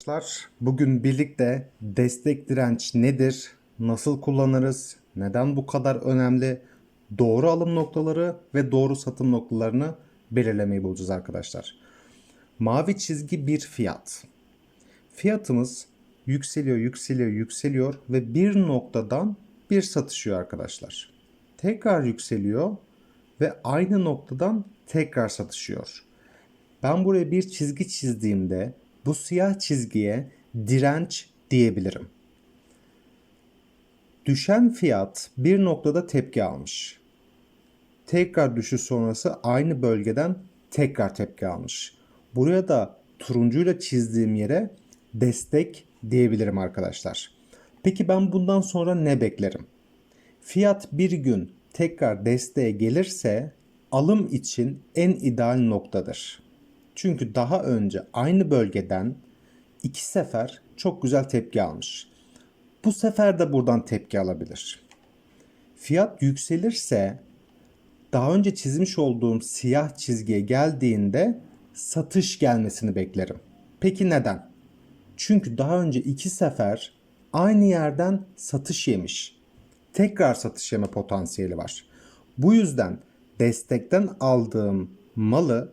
Arkadaşlar bugün birlikte destek direnç nedir, nasıl kullanırız, neden bu kadar önemli, doğru alım noktaları ve doğru satım noktalarını belirlemeyi bulacağız arkadaşlar. Mavi çizgi bir fiyat. Fiyatımız yükseliyor, yükseliyor, yükseliyor ve bir noktadan bir satışıyor arkadaşlar. Tekrar yükseliyor ve aynı noktadan tekrar satışıyor. Ben buraya bir çizgi çizdiğimde bu siyah çizgiye direnç diyebilirim. Düşen fiyat bir noktada tepki almış. Tekrar düşüş sonrası aynı bölgeden tekrar tepki almış. Buraya da turuncuyla çizdiğim yere destek diyebilirim arkadaşlar. Peki ben bundan sonra ne beklerim? Fiyat bir gün tekrar desteğe gelirse alım için en ideal noktadır. Çünkü daha önce aynı bölgeden iki sefer çok güzel tepki almış. Bu sefer de buradan tepki alabilir. Fiyat yükselirse daha önce çizmiş olduğum siyah çizgiye geldiğinde satış gelmesini beklerim. Peki neden? Çünkü daha önce iki sefer aynı yerden satış yemiş. Tekrar satış yeme potansiyeli var. Bu yüzden destekten aldığım malı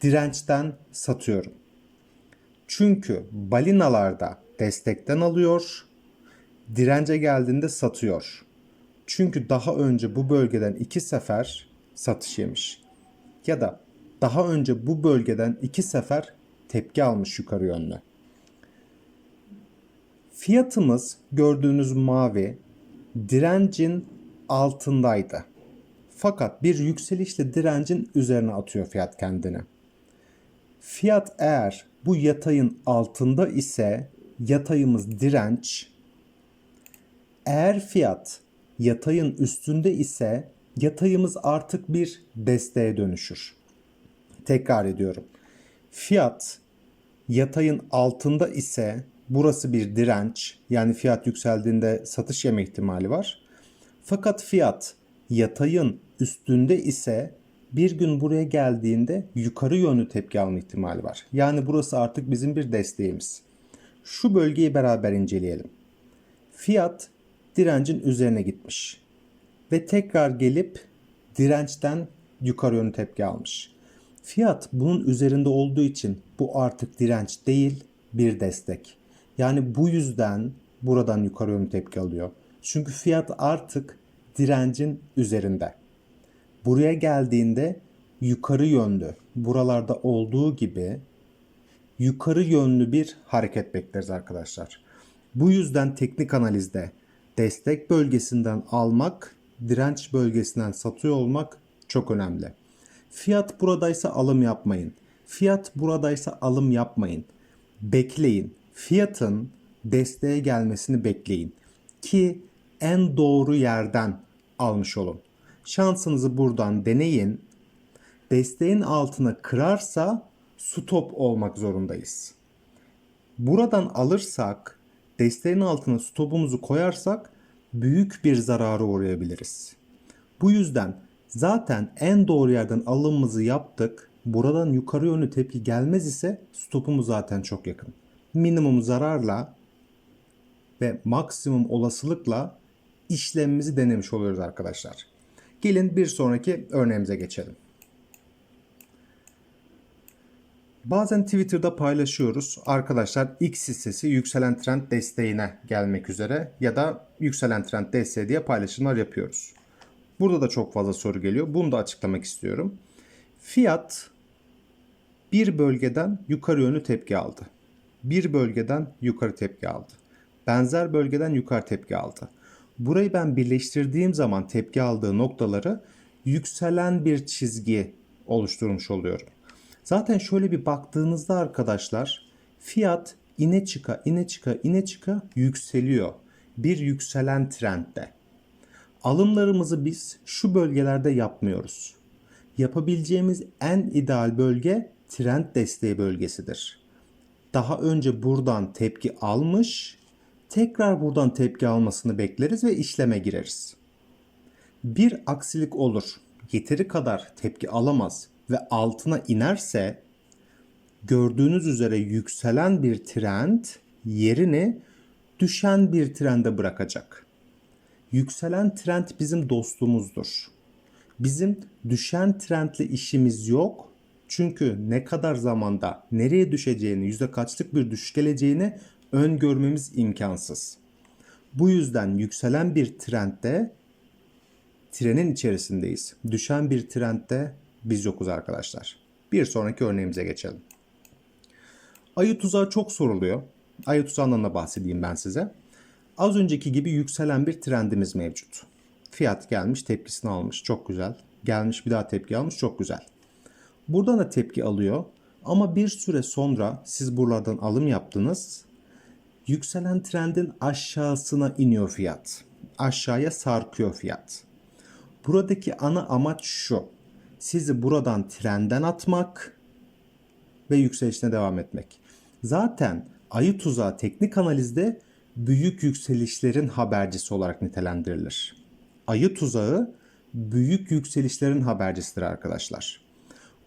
dirençten satıyorum. Çünkü balinalarda destekten alıyor, dirence geldiğinde satıyor. Çünkü daha önce bu bölgeden iki sefer satış yemiş. Ya da daha önce bu bölgeden iki sefer tepki almış yukarı yönlü. Fiyatımız gördüğünüz mavi direncin altındaydı. Fakat bir yükselişle direncin üzerine atıyor fiyat kendini. Fiyat eğer bu yatayın altında ise yatayımız direnç. Eğer fiyat yatayın üstünde ise yatayımız artık bir desteğe dönüşür. Tekrar ediyorum. Fiyat yatayın altında ise burası bir direnç. Yani fiyat yükseldiğinde satış yeme ihtimali var. Fakat fiyat yatayın üstünde ise bir gün buraya geldiğinde yukarı yönlü tepki alma ihtimali var. Yani burası artık bizim bir desteğimiz. Şu bölgeyi beraber inceleyelim. Fiyat direncin üzerine gitmiş ve tekrar gelip dirençten yukarı yönlü tepki almış. Fiyat bunun üzerinde olduğu için bu artık direnç değil bir destek. Yani bu yüzden buradan yukarı yönlü tepki alıyor. Çünkü fiyat artık direncin üzerinde. Buraya geldiğinde yukarı yönlü, buralarda olduğu gibi yukarı yönlü bir hareket bekleriz arkadaşlar. Bu yüzden teknik analizde destek bölgesinden almak, direnç bölgesinden satıyor olmak çok önemli. Fiyat buradaysa alım yapmayın. Fiyat buradaysa alım yapmayın. Bekleyin. Fiyatın desteğe gelmesini bekleyin ki en doğru yerden almış olun. Şansınızı buradan deneyin. Desteğin altına kırarsa stop olmak zorundayız. Buradan alırsak, desteğin altına stopumuzu koyarsak büyük bir zarara uğrayabiliriz. Bu yüzden zaten en doğru yerden alımımızı yaptık. Buradan yukarı yönlü tepki gelmez ise stopumuz zaten çok yakın. Minimum zararla ve maksimum olasılıkla işlemimizi denemiş oluyoruz arkadaşlar. Gelin bir sonraki örneğimize geçelim. Bazen Twitter'da paylaşıyoruz. Arkadaşlar X hissesi yükselen trend desteğine gelmek üzere ya da yükselen trend desteği diye paylaşımlar yapıyoruz. Burada da çok fazla soru geliyor. Bunu da açıklamak istiyorum. Fiyat bir bölgeden yukarı yönlü tepki aldı. Bir bölgeden yukarı tepki aldı. Benzer bölgeden yukarı tepki aldı. Burayı ben birleştirdiğim zaman tepki aldığı noktaları yükselen bir çizgi oluşturmuş oluyorum. Zaten şöyle bir baktığınızda arkadaşlar fiyat ine çıka ine çıka ine çıka yükseliyor. Bir yükselen trendde. Alımlarımızı biz şu bölgelerde yapmıyoruz. Yapabileceğimiz en ideal bölge trend desteği bölgesidir. Daha önce buradan tepki almış, tekrar buradan tepki almasını bekleriz ve işleme gireriz. Bir aksilik olur, yeteri kadar tepki alamaz ve altına inerse gördüğünüz üzere yükselen bir trend yerini düşen bir trende bırakacak. Yükselen trend bizim dostumuzdur. Bizim düşen trendle işimiz yok. Çünkü ne kadar zamanda nereye düşeceğini, yüzde kaçlık bir düşüş geleceğini öngörmemiz imkansız. Bu yüzden yükselen bir trendde trenin içerisindeyiz. Düşen bir trendde biz yokuz arkadaşlar. Bir sonraki örneğimize geçelim. Ayı tuzağı çok soruluyor. Ayı tuzağından da bahsedeyim ben size. Az önceki gibi yükselen bir trendimiz mevcut. Fiyat gelmiş tepkisini almış çok güzel. Gelmiş bir daha tepki almış çok güzel. Buradan da tepki alıyor. Ama bir süre sonra siz buralardan alım yaptınız. Yükselen trendin aşağısına iniyor fiyat. Aşağıya sarkıyor fiyat. Buradaki ana amaç şu. Sizi buradan trenden atmak ve yükselişine devam etmek. Zaten ayı tuzağı teknik analizde büyük yükselişlerin habercisi olarak nitelendirilir. Ayı tuzağı büyük yükselişlerin habercisidir arkadaşlar.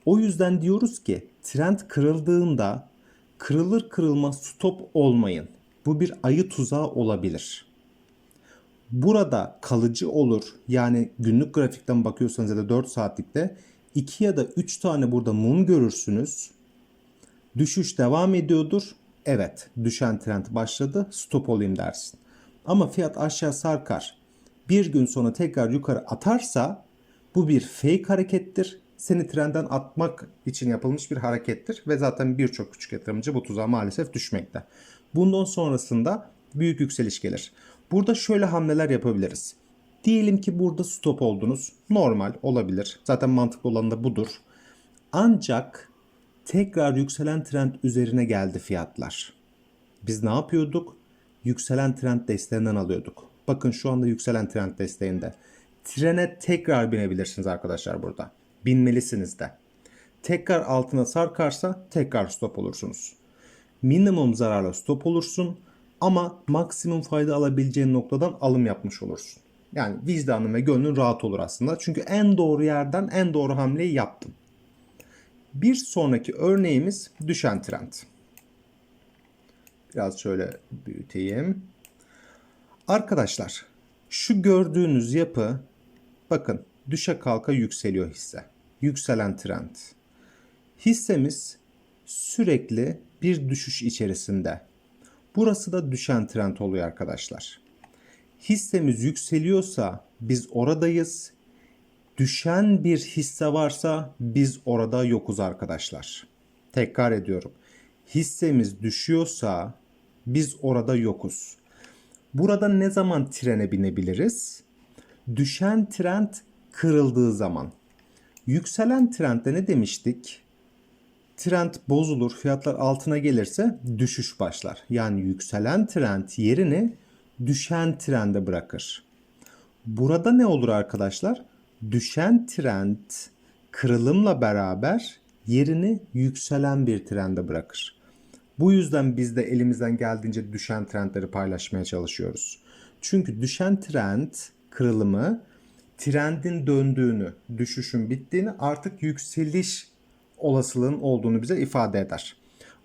O yüzden diyoruz ki trend kırıldığında kırılır kırılmaz stop olmayın. Bu bir ayı tuzağı olabilir. Burada kalıcı olur. Yani günlük grafikten bakıyorsanız ya da 4 saatlikte 2 ya da 3 tane burada mum görürsünüz. Düşüş devam ediyordur. Evet düşen trend başladı stop olayım dersin. Ama fiyat aşağı sarkar. Bir gün sonra tekrar yukarı atarsa bu bir fake harekettir. Seni trenden atmak için yapılmış bir harekettir. Ve zaten birçok küçük yatırımcı bu tuzağa maalesef düşmekte. Bundan sonrasında büyük yükseliş gelir. Burada şöyle hamleler yapabiliriz. Diyelim ki burada stop oldunuz. Normal olabilir. Zaten mantıklı olan da budur. Ancak tekrar yükselen trend üzerine geldi fiyatlar. Biz ne yapıyorduk? Yükselen trend desteğinden alıyorduk. Bakın şu anda yükselen trend desteğinde. Trene tekrar binebilirsiniz arkadaşlar burada. Binmelisiniz de. Tekrar altına sarkarsa tekrar stop olursunuz. Minimum zararla stop olursun ama maksimum fayda alabileceğin noktadan alım yapmış olursun. Yani vicdanın ve gönlün rahat olur aslında. Çünkü en doğru yerden en doğru hamleyi yaptın. Bir sonraki örneğimiz düşen trend. Biraz şöyle büyüteyim. Arkadaşlar şu gördüğünüz yapı bakın düşe kalka yükseliyor hisse. Yükselen trend. Hissemiz sürekli bir düşüş içerisinde. Burası da düşen trend oluyor arkadaşlar. Hissemiz yükseliyorsa biz oradayız. Düşen bir hisse varsa biz orada yokuz arkadaşlar. Tekrar ediyorum. Hissemiz düşüyorsa biz orada yokuz. Burada ne zaman trene binebiliriz? Düşen trend kırıldığı zaman. Yükselen trendde ne demiştik? Trend bozulur, fiyatlar altına gelirse düşüş başlar. Yani yükselen trend yerini düşen trende bırakır. Burada ne olur arkadaşlar? Düşen trend kırılımla beraber yerini yükselen bir trende bırakır. Bu yüzden biz de elimizden geldiğince düşen trendleri paylaşmaya çalışıyoruz. Çünkü düşen trend kırılımı trendin döndüğünü, düşüşün bittiğini artık yükseliş olasılığın olduğunu bize ifade eder.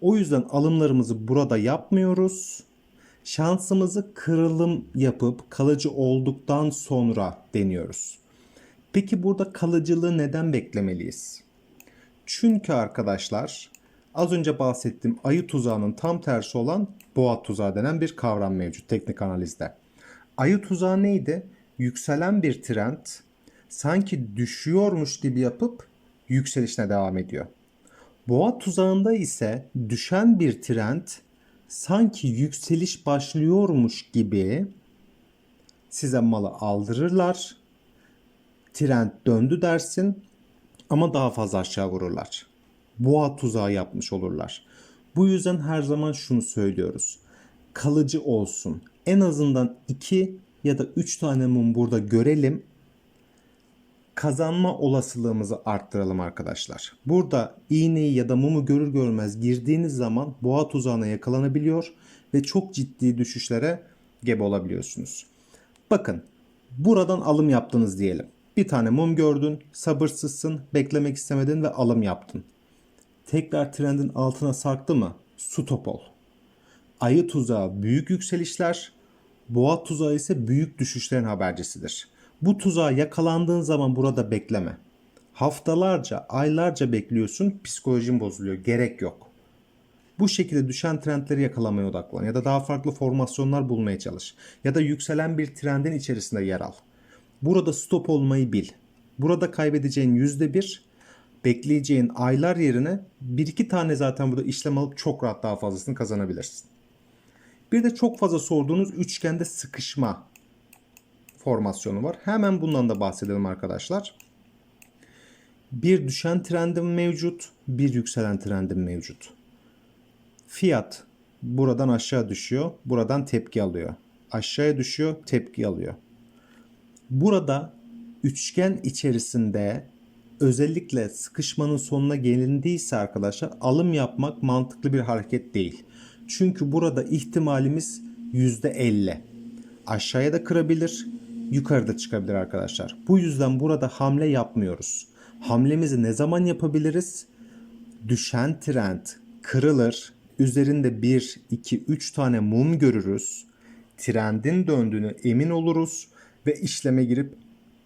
O yüzden alımlarımızı burada yapmıyoruz. Şansımızı kırılım yapıp kalıcı olduktan sonra deniyoruz. Peki burada kalıcılığı neden beklemeliyiz? Çünkü arkadaşlar az önce bahsettiğim ayı tuzağının tam tersi olan boğa tuzağı denen bir kavram mevcut teknik analizde. Ayı tuzağı neydi? Yükselen bir trend sanki düşüyormuş gibi yapıp yükselişine devam ediyor. Boğa tuzağında ise düşen bir trend sanki yükseliş başlıyormuş gibi size malı aldırırlar. Trend döndü dersin ama daha fazla aşağı vururlar. Boğa tuzağı yapmış olurlar. Bu yüzden her zaman şunu söylüyoruz. Kalıcı olsun. En azından 2 ya da 3 tane mum burada görelim kazanma olasılığımızı arttıralım arkadaşlar. Burada iğneyi ya da mumu görür görmez girdiğiniz zaman boğa tuzağına yakalanabiliyor ve çok ciddi düşüşlere gebe olabiliyorsunuz. Bakın buradan alım yaptınız diyelim. Bir tane mum gördün, sabırsızsın, beklemek istemedin ve alım yaptın. Tekrar trendin altına sarktı mı? Stop ol. Ayı tuzağı büyük yükselişler, boğa tuzağı ise büyük düşüşlerin habercisidir. Bu tuzağa yakalandığın zaman burada bekleme. Haftalarca, aylarca bekliyorsun, psikolojin bozuluyor. Gerek yok. Bu şekilde düşen trendleri yakalamaya odaklan ya da daha farklı formasyonlar bulmaya çalış. Ya da yükselen bir trendin içerisinde yer al. Burada stop olmayı bil. Burada kaybedeceğin yüzde bir, bekleyeceğin aylar yerine bir iki tane zaten burada işlem alıp çok rahat daha fazlasını kazanabilirsin. Bir de çok fazla sorduğunuz üçgende sıkışma formasyonu var. Hemen bundan da bahsedelim arkadaşlar. Bir düşen trendim mevcut, bir yükselen trendim mevcut. Fiyat buradan aşağı düşüyor, buradan tepki alıyor. Aşağıya düşüyor, tepki alıyor. Burada üçgen içerisinde özellikle sıkışmanın sonuna gelindiyse arkadaşlar alım yapmak mantıklı bir hareket değil. Çünkü burada ihtimalimiz %50. Aşağıya da kırabilir, yukarıda çıkabilir arkadaşlar. Bu yüzden burada hamle yapmıyoruz. Hamlemizi ne zaman yapabiliriz? Düşen trend kırılır, üzerinde 1, 2, 3 tane mum görürüz. Trendin döndüğünü emin oluruz ve işleme girip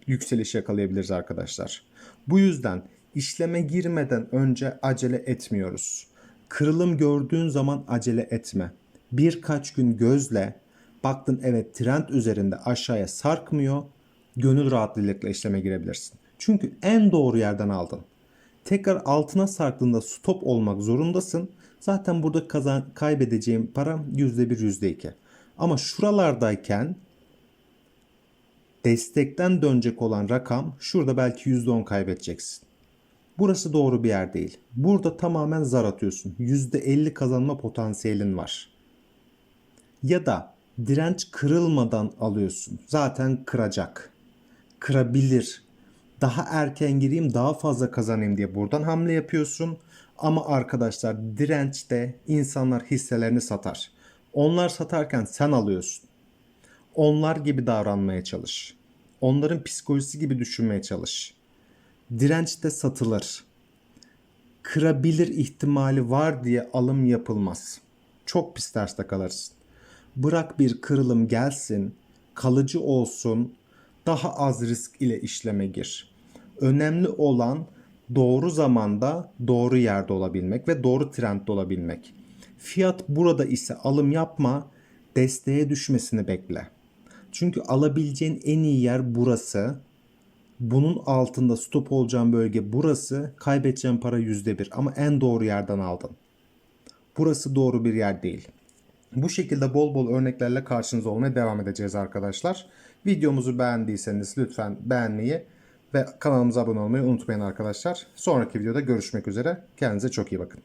yükseliş yakalayabiliriz arkadaşlar. Bu yüzden işleme girmeden önce acele etmiyoruz. Kırılım gördüğün zaman acele etme. Birkaç gün gözle baktın evet trend üzerinde aşağıya sarkmıyor. Gönül rahatlığıyla işleme girebilirsin. Çünkü en doğru yerden aldın. Tekrar altına sarktığında stop olmak zorundasın. Zaten burada kazan kaybedeceğim para %1 %2. Ama şuralardayken destekten dönecek olan rakam şurada belki %10 kaybedeceksin. Burası doğru bir yer değil. Burada tamamen zar atıyorsun. %50 kazanma potansiyelin var. Ya da direnç kırılmadan alıyorsun. Zaten kıracak. Kırabilir. Daha erken gireyim daha fazla kazanayım diye buradan hamle yapıyorsun. Ama arkadaşlar dirençte insanlar hisselerini satar. Onlar satarken sen alıyorsun. Onlar gibi davranmaya çalış. Onların psikolojisi gibi düşünmeye çalış. Dirençte satılır. Kırabilir ihtimali var diye alım yapılmaz. Çok pis terste kalırsın. Bırak bir kırılım gelsin, kalıcı olsun, daha az risk ile işleme gir. Önemli olan doğru zamanda doğru yerde olabilmek ve doğru trendde olabilmek. Fiyat burada ise alım yapma, desteğe düşmesini bekle. Çünkü alabileceğin en iyi yer burası. Bunun altında stop olacağın bölge burası. Kaybedeceğin para %1 ama en doğru yerden aldın. Burası doğru bir yer değil. Bu şekilde bol bol örneklerle karşınızda olmaya devam edeceğiz arkadaşlar. Videomuzu beğendiyseniz lütfen beğenmeyi ve kanalımıza abone olmayı unutmayın arkadaşlar. Sonraki videoda görüşmek üzere. Kendinize çok iyi bakın.